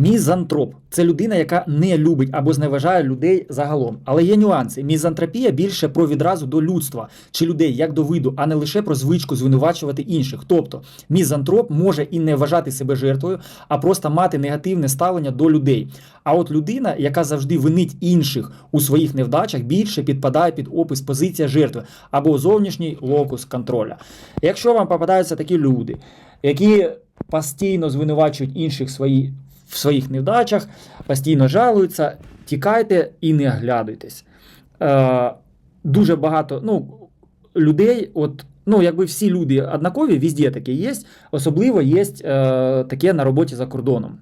Мізантроп це людина, яка не любить або зневажає людей загалом. Але є нюанси. Мізантропія більше про відразу до людства чи людей як до виду, а не лише про звичку звинувачувати інших. Тобто мізантроп може і не вважати себе жертвою, а просто мати негативне ставлення до людей. А от людина, яка завжди винить інших у своїх невдачах, більше підпадає під опис позиція жертви або зовнішній локус контроля. Якщо вам попадаються такі люди, які постійно звинувачують інших свої, в своїх невдачах, постійно жалуються, тікайте і не оглядуйтесь. Е, дуже багато ну, людей, от, ну, якби всі люди однакові, везде таке є, особливо є е, таке на роботі за кордоном.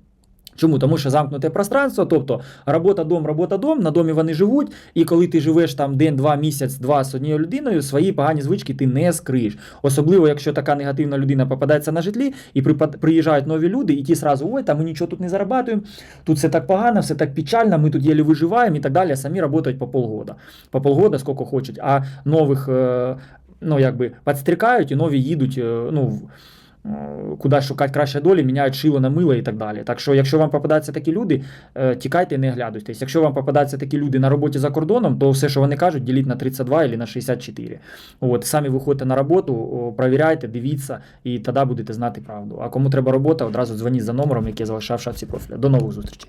Чому? Тому що замкнуте пространство, тобто робота дом, робота дом, на домі вони живуть, і коли ти живеш там день, два, місяць, два з однією людиною, свої погані звички ти не скриєш. Особливо, якщо така негативна людина попадається на житлі, і приїжджають нові люди, і ті сразу, ой, там ми нічого тут не зарабатуємо, тут все так погано, все так печально, ми тут єлі виживаємо і так далі. Самі працюють по полгода. По полгода, скільки хочуть, а нових е, ну, якби, підстрікають і нові їдуть, е, ну, куди шукати краще долі, міняють шило на мило і так далі. Так що, якщо вам попадаються такі люди, е, тікайте і не глядуйтесь. Якщо вам попадаються такі люди на роботі за кордоном, то все, що вони кажуть, діліть на 32 або на 64. От, самі виходьте на роботу, провіряйте, дивіться, і тоді будете знати правду. А кому треба робота, одразу дзвоніть за номером, який залишав в шапці профіля. До нових зустрічей.